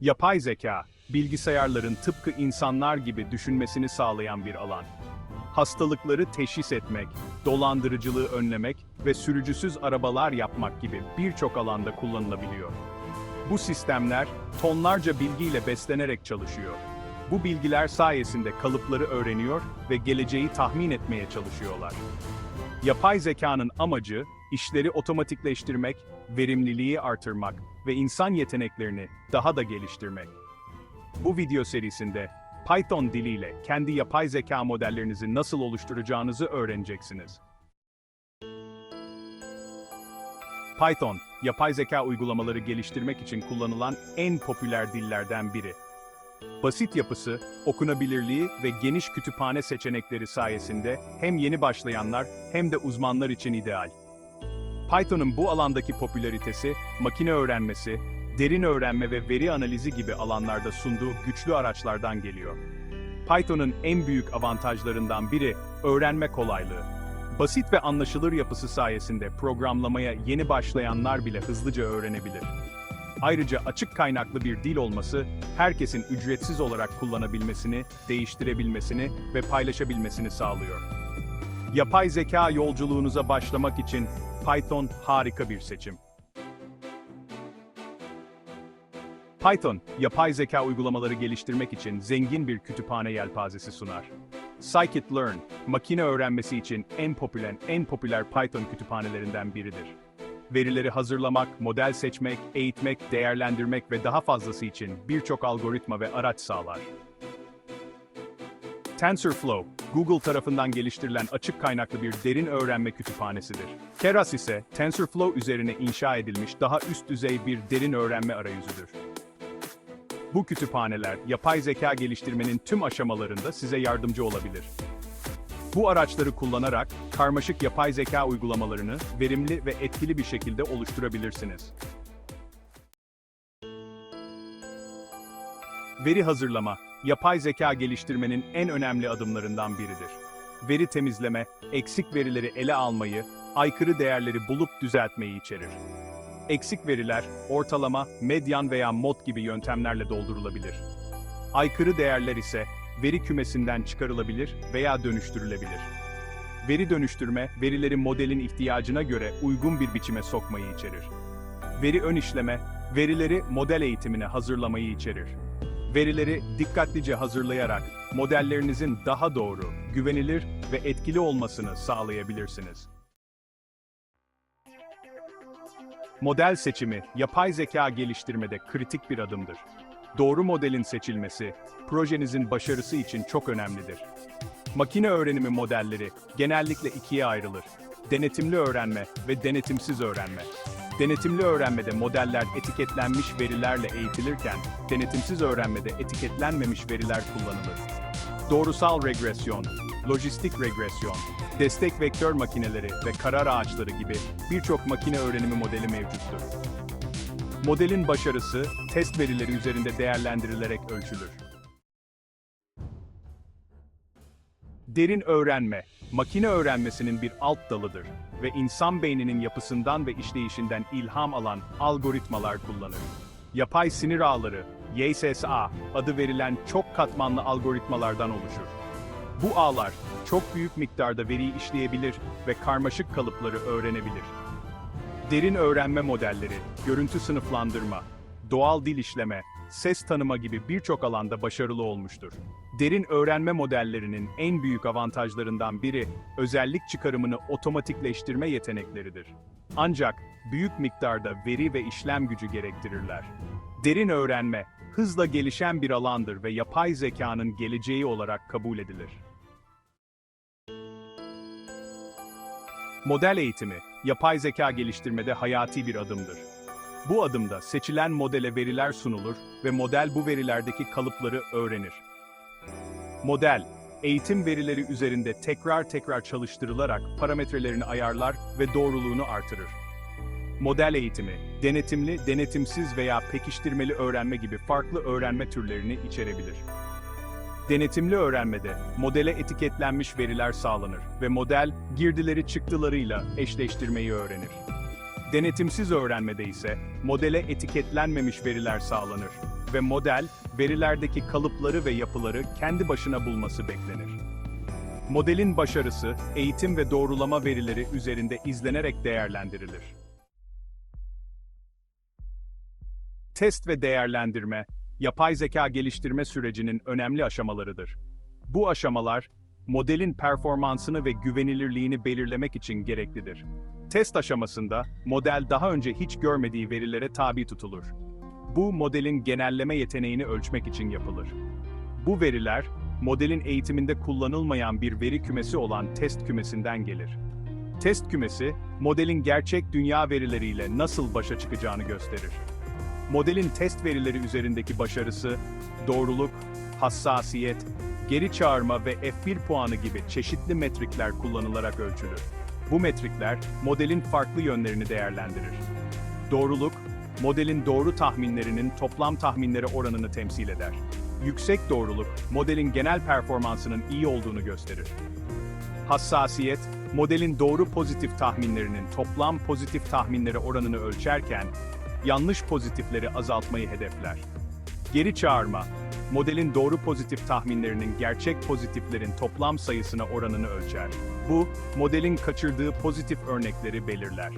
Yapay zeka, bilgisayarların tıpkı insanlar gibi düşünmesini sağlayan bir alan. Hastalıkları teşhis etmek, dolandırıcılığı önlemek ve sürücüsüz arabalar yapmak gibi birçok alanda kullanılabiliyor. Bu sistemler tonlarca bilgiyle beslenerek çalışıyor. Bu bilgiler sayesinde kalıpları öğreniyor ve geleceği tahmin etmeye çalışıyorlar. Yapay zekanın amacı, işleri otomatikleştirmek, verimliliği artırmak ve insan yeteneklerini daha da geliştirmek. Bu video serisinde Python diliyle kendi yapay zeka modellerinizi nasıl oluşturacağınızı öğreneceksiniz. Python, yapay zeka uygulamaları geliştirmek için kullanılan en popüler dillerden biri. Basit yapısı, okunabilirliği ve geniş kütüphane seçenekleri sayesinde hem yeni başlayanlar hem de uzmanlar için ideal. Python'un bu alandaki popülaritesi, makine öğrenmesi, derin öğrenme ve veri analizi gibi alanlarda sunduğu güçlü araçlardan geliyor. Python'un en büyük avantajlarından biri öğrenme kolaylığı. Basit ve anlaşılır yapısı sayesinde programlamaya yeni başlayanlar bile hızlıca öğrenebilir. Ayrıca açık kaynaklı bir dil olması, herkesin ücretsiz olarak kullanabilmesini, değiştirebilmesini ve paylaşabilmesini sağlıyor. Yapay zeka yolculuğunuza başlamak için Python harika bir seçim. Python, yapay zeka uygulamaları geliştirmek için zengin bir kütüphane yelpazesi sunar. Scikit-learn, makine öğrenmesi için en popüler, en popüler Python kütüphanelerinden biridir. Verileri hazırlamak, model seçmek, eğitmek, değerlendirmek ve daha fazlası için birçok algoritma ve araç sağlar. TensorFlow, Google tarafından geliştirilen açık kaynaklı bir derin öğrenme kütüphanesidir. Keras ise TensorFlow üzerine inşa edilmiş daha üst düzey bir derin öğrenme arayüzüdür. Bu kütüphaneler, yapay zeka geliştirmenin tüm aşamalarında size yardımcı olabilir. Bu araçları kullanarak, karmaşık yapay zeka uygulamalarını verimli ve etkili bir şekilde oluşturabilirsiniz. Veri hazırlama, yapay zeka geliştirmenin en önemli adımlarından biridir. Veri temizleme, eksik verileri ele almayı, aykırı değerleri bulup düzeltmeyi içerir. Eksik veriler, ortalama, medyan veya mod gibi yöntemlerle doldurulabilir. Aykırı değerler ise veri kümesinden çıkarılabilir veya dönüştürülebilir. Veri dönüştürme, verileri modelin ihtiyacına göre uygun bir biçime sokmayı içerir. Veri ön işleme, verileri model eğitimine hazırlamayı içerir. Verileri dikkatlice hazırlayarak modellerinizin daha doğru, güvenilir ve etkili olmasını sağlayabilirsiniz. Model seçimi, yapay zeka geliştirmede kritik bir adımdır. Doğru modelin seçilmesi, projenizin başarısı için çok önemlidir. Makine öğrenimi modelleri genellikle ikiye ayrılır. Denetimli öğrenme ve denetimsiz öğrenme. Denetimli öğrenmede modeller etiketlenmiş verilerle eğitilirken, denetimsiz öğrenmede etiketlenmemiş veriler kullanılır. Doğrusal regresyon, lojistik regresyon, destek vektör makineleri ve karar ağaçları gibi birçok makine öğrenimi modeli mevcuttur. Modelin başarısı, test verileri üzerinde değerlendirilerek ölçülür. Derin öğrenme, makine öğrenmesinin bir alt dalıdır ve insan beyninin yapısından ve işleyişinden ilham alan algoritmalar kullanır. Yapay sinir ağları, YSSA adı verilen çok katmanlı algoritmalardan oluşur. Bu ağlar, çok büyük miktarda veriyi işleyebilir ve karmaşık kalıpları öğrenebilir. Derin öğrenme modelleri, görüntü sınıflandırma, doğal dil işleme, ses tanıma gibi birçok alanda başarılı olmuştur. Derin öğrenme modellerinin en büyük avantajlarından biri, özellik çıkarımını otomatikleştirme yetenekleridir. Ancak büyük miktarda veri ve işlem gücü gerektirirler. Derin öğrenme, hızla gelişen bir alandır ve yapay zekanın geleceği olarak kabul edilir. Model eğitimi, yapay zeka geliştirmede hayati bir adımdır. Bu adımda seçilen modele veriler sunulur ve model bu verilerdeki kalıpları öğrenir. Model, eğitim verileri üzerinde tekrar tekrar çalıştırılarak parametrelerini ayarlar ve doğruluğunu artırır. Model eğitimi, denetimli, denetimsiz veya pekiştirmeli öğrenme gibi farklı öğrenme türlerini içerebilir. Denetimli öğrenmede, modele etiketlenmiş veriler sağlanır ve model, girdileri çıktılarıyla eşleştirmeyi öğrenir. Denetimsiz öğrenmede ise, modele etiketlenmemiş veriler sağlanır ve model, verilerdeki kalıpları ve yapıları kendi başına bulması beklenir. Modelin başarısı, eğitim ve doğrulama verileri üzerinde izlenerek değerlendirilir. Test ve değerlendirme, yapay zeka geliştirme sürecinin önemli aşamalarıdır. Bu aşamalar, modelin performansını ve güvenilirliğini belirlemek için gereklidir. Test aşamasında, model daha önce hiç görmediği verilere tabi tutulur. Bu, modelin genelleme yeteneğini ölçmek için yapılır. Bu veriler, modelin eğitiminde kullanılmayan bir veri kümesi olan test kümesinden gelir. Test kümesi, modelin gerçek dünya verileriyle nasıl başa çıkacağını gösterir. Modelin test verileri üzerindeki başarısı, doğruluk, hassasiyet, geri çağırma ve F1 puanı gibi çeşitli metrikler kullanılarak ölçülür. Bu metrikler, modelin farklı yönlerini değerlendirir. Doğruluk, modelin doğru tahminlerinin toplam tahminlere oranını temsil eder. Yüksek doğruluk, modelin genel performansının iyi olduğunu gösterir. Hassasiyet, modelin doğru pozitif tahminlerinin toplam pozitif tahminlere oranını ölçerken, yanlış pozitifleri azaltmayı hedefler. Geri çağırma, modelin doğru pozitif tahminlerinin gerçek pozitiflerin toplam sayısına oranını ölçer. Bu, modelin kaçırdığı pozitif örnekleri belirler.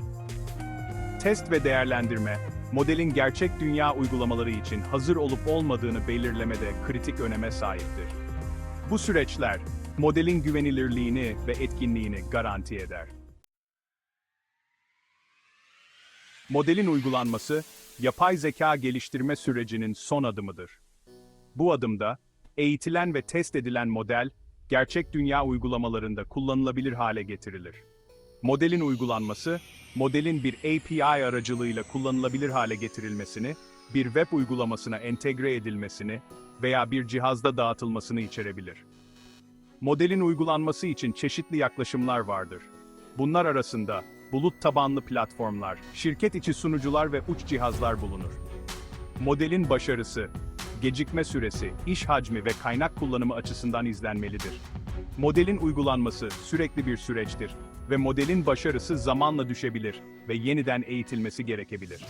Test ve değerlendirme, modelin gerçek dünya uygulamaları için hazır olup olmadığını belirlemede kritik öneme sahiptir. Bu süreçler, modelin güvenilirliğini ve etkinliğini garanti eder. Modelin uygulanması, yapay zeka geliştirme sürecinin son adımıdır. Bu adımda, eğitilen ve test edilen model, gerçek dünya uygulamalarında kullanılabilir hale getirilir. Modelin uygulanması, modelin bir API aracılığıyla kullanılabilir hale getirilmesini, bir web uygulamasına entegre edilmesini veya bir cihazda dağıtılmasını içerebilir. Modelin uygulanması için çeşitli yaklaşımlar vardır. Bunlar arasında bulut tabanlı platformlar, şirket içi sunucular ve uç cihazlar bulunur. Modelin başarısı, gecikme süresi, iş hacmi ve kaynak kullanımı açısından izlenmelidir. Modelin uygulanması sürekli bir süreçtir ve modelin başarısı zamanla düşebilir ve yeniden eğitilmesi gerekebilir.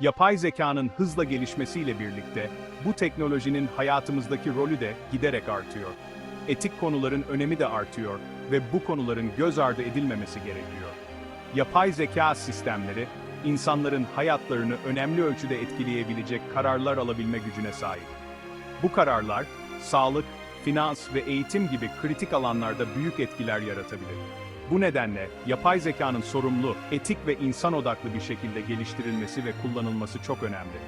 Yapay zekanın hızla gelişmesiyle birlikte bu teknolojinin hayatımızdaki rolü de giderek artıyor. Etik konuların önemi de artıyor ve bu konuların göz ardı edilmemesi gerekiyor. Yapay zeka sistemleri insanların hayatlarını önemli ölçüde etkileyebilecek kararlar alabilme gücüne sahip. Bu kararlar sağlık, finans ve eğitim gibi kritik alanlarda büyük etkiler yaratabilir. Bu nedenle yapay zekanın sorumlu, etik ve insan odaklı bir şekilde geliştirilmesi ve kullanılması çok önemli.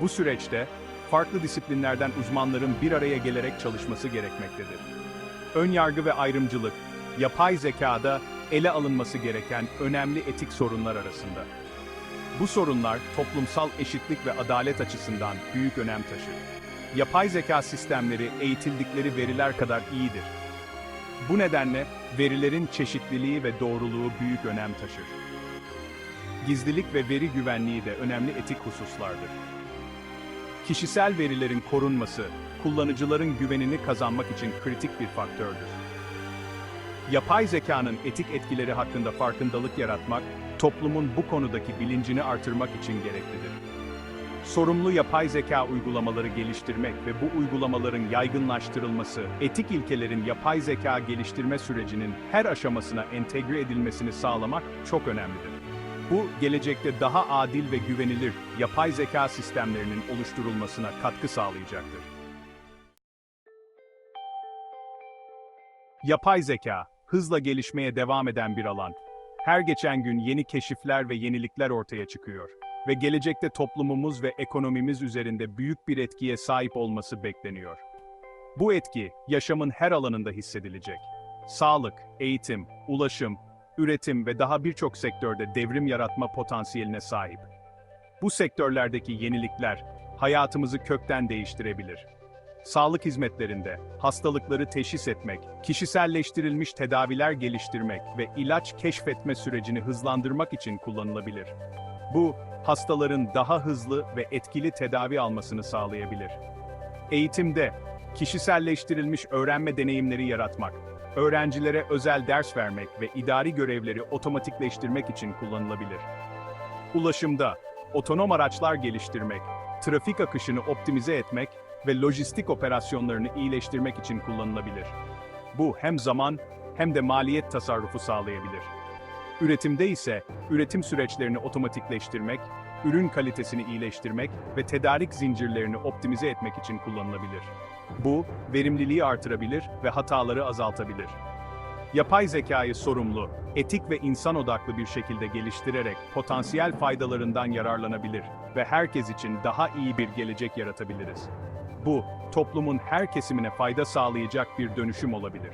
Bu süreçte farklı disiplinlerden uzmanların bir araya gelerek çalışması gerekmektedir. Ön yargı ve ayrımcılık, yapay zekada ele alınması gereken önemli etik sorunlar arasında. Bu sorunlar toplumsal eşitlik ve adalet açısından büyük önem taşır. Yapay zeka sistemleri eğitildikleri veriler kadar iyidir. Bu nedenle verilerin çeşitliliği ve doğruluğu büyük önem taşır. Gizlilik ve veri güvenliği de önemli etik hususlardır. Kişisel verilerin korunması, kullanıcıların güvenini kazanmak için kritik bir faktördür. Yapay zekanın etik etkileri hakkında farkındalık yaratmak, toplumun bu konudaki bilincini artırmak için gereklidir. Sorumlu yapay zeka uygulamaları geliştirmek ve bu uygulamaların yaygınlaştırılması, etik ilkelerin yapay zeka geliştirme sürecinin her aşamasına entegre edilmesini sağlamak çok önemlidir. Bu, gelecekte daha adil ve güvenilir yapay zeka sistemlerinin oluşturulmasına katkı sağlayacaktır. Yapay zeka, hızla gelişmeye devam eden bir alan. Her geçen gün yeni keşifler ve yenilikler ortaya çıkıyor ve gelecekte toplumumuz ve ekonomimiz üzerinde büyük bir etkiye sahip olması bekleniyor. Bu etki, yaşamın her alanında hissedilecek. Sağlık, eğitim, ulaşım, üretim ve daha birçok sektörde devrim yaratma potansiyeline sahip. Bu sektörlerdeki yenilikler, hayatımızı kökten değiştirebilir. Sağlık hizmetlerinde, hastalıkları teşhis etmek, kişiselleştirilmiş tedaviler geliştirmek ve ilaç keşfetme sürecini hızlandırmak için kullanılabilir. Bu, hastaların daha hızlı ve etkili tedavi almasını sağlayabilir. Eğitimde, kişiselleştirilmiş öğrenme deneyimleri yaratmak, öğrencilere özel ders vermek ve idari görevleri otomatikleştirmek için kullanılabilir. Ulaşımda, otonom araçlar geliştirmek, trafik akışını optimize etmek ve lojistik operasyonlarını iyileştirmek için kullanılabilir. Bu hem zaman hem de maliyet tasarrufu sağlayabilir. Üretimde ise üretim süreçlerini otomatikleştirmek, ürün kalitesini iyileştirmek ve tedarik zincirlerini optimize etmek için kullanılabilir. Bu, verimliliği artırabilir ve hataları azaltabilir. Yapay zekayı sorumlu, etik ve insan odaklı bir şekilde geliştirerek potansiyel faydalarından yararlanabilir ve herkes için daha iyi bir gelecek yaratabiliriz. Bu, toplumun her kesimine fayda sağlayacak bir dönüşüm olabilir.